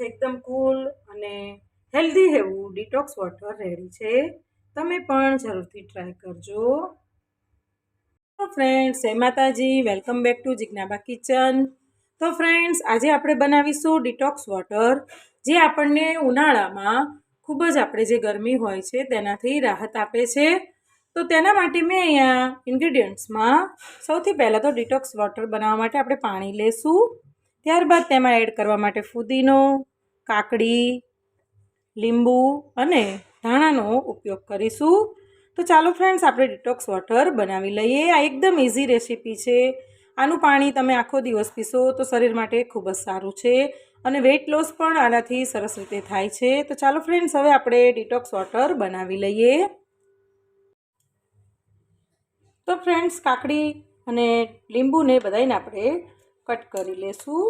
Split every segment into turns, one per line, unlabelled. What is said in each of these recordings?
એકદમ કુલ અને હેલ્ધી એવું ડિટોક્સ વોટર રેડી છે. તમે પણ જરૂરથી ટ્રાય કરજો. તો ફ્રેન્ડ્સ હે માતાજી welcome back to Jignaba kitchen તો ફ્રેન્ડ્સ આજે આપણે બનાવીશું ડિટોક્સ વોટર જે આપણને ઉનાળામાં ખૂબ જ આપણે જે ગરમી હોય છે, તેનાથી રાહત આપે છે. તો તેના માટે મેં અહીંયા ઇન્ગ્રીડિયન્ટ્સમાં સૌથી પહેલાં તો ડિટોક્સ વોટર બનાવવા માટે આપણે પાણી લેશું. ત્યારબાદ તેમાં એડ કરવા માટે ફુદીનો કાકડી, લીંબુ અને ધાણાનો ઉપયોગ કરીશું. તો ચાલો ફ્રેન્ડ્સ આપણે ડિટોક્સ વોટર બનાવી લઈએ. આ એકદમ ઇઝી રેસીપી છે. આનું પાણી તમે આખો દિવસ પીશો તો શરીર માટે ખૂબ જ સારું છે અને વેઇટ લોસ પણ આનાથી સરસ રીતે થાય છે. તો ચાલો ફ્રેન્ડ્સ હવે આપણે ડિટોક્સ વોટર બનાવી લઈએ. તો ફ્રેન્ડ્સ કાકડી અને લીંબુને બધાને આપણે કટ કરી લેશું.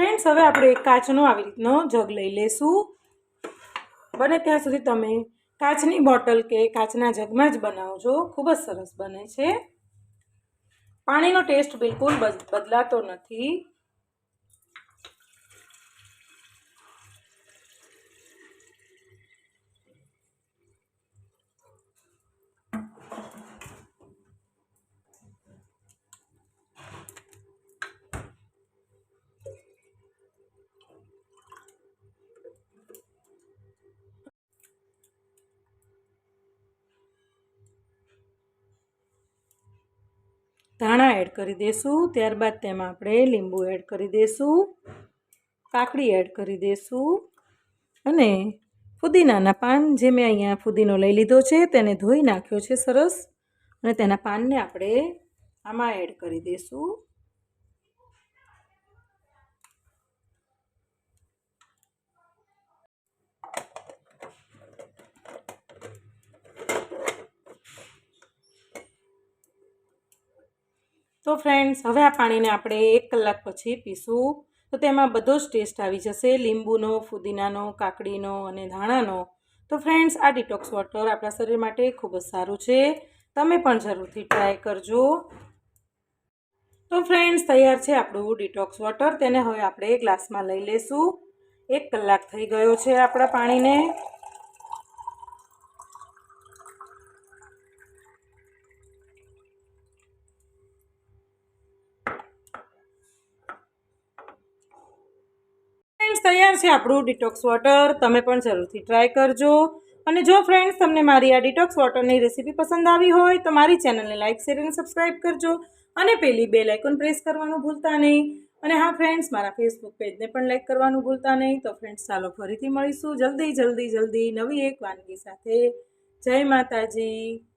ફ્રેન્ડ્સ, હવે આપણે એક કાચનો આવી રીતનો જગ લઈ લેશું. બને ત્યાં સુધી તમે કાચની બોટલ કે કાચના જગમાં જ બનાવજો. ખૂબ જ સરસ બને છે. પાણીનો ટેસ્ટ બિલકુલ બદલાતો નથી. ધાણા એડ કરી દઈશું ત્યારબાદ તેમાં આપણે લીંબુ એડ કરી દઈશું કાકડી એડ કરી દઈશું અને ફુદીનાના પાન જે મેં અહીંયા ફુદીનો લઈ લીધો છે, તેને ધોઈ નાખ્યો છે સરસ. અને તેના પાનને આપણે આમાં એડ કરી દઈશું તો ફ્રેન્ડ્સ હવે આ પાણીને આપણે એક કલાક પછી પીશું. તો તેમાં બધો જ ટેસ્ટ આવી જશે. લીંબુનો, ફુદીનાનો, કાકડીનો અને ધાણાનો. તો ફ્રેન્ડ્સ આ ડિટોક્સ વોટર આપણા શરીર માટે ખૂબ જ સારું છે. તમે પણ જરૂરથી ટ્રાય કરજો. તો ફ્રેન્ડ્સ તૈયાર છે આપણું ડિટોક્સ વોટર તેને હવે આપણે ગ્લાસમાં લઈ લેશું. એક કલાક થઈ ગયો છે આપણા પાણીને. ફ્રેન્ડ્સ તૈયાર છે આપણું ડિટોક્સ વોટર તમે પણ જરૂરથી ટ્રાય કરજો. અને જો ફ્રેન્ડ્સ તમને મારી આ ડિટોક્સ વોટરની રેસીપી પસંદ આવી હોય, તો મારી ચેનલને લાઇક શેર અને સબસ્ક્રાઈબ કરજો. અને પેલી બે લાઇકોન પ્રેસ કરવાનું ભૂલતા નહીં. અને હા ફ્રેન્ડ્સ મારા ફેસબુક પેજને પણ લાઇક કરવાનું ભૂલતા નહીં. તો ફ્રેન્ડ્સ ચાલો ફરીથી મળીશું જલ્દી જલ્દી જલ્દી નવી એક વાનગી સાથે. જય માતાજી.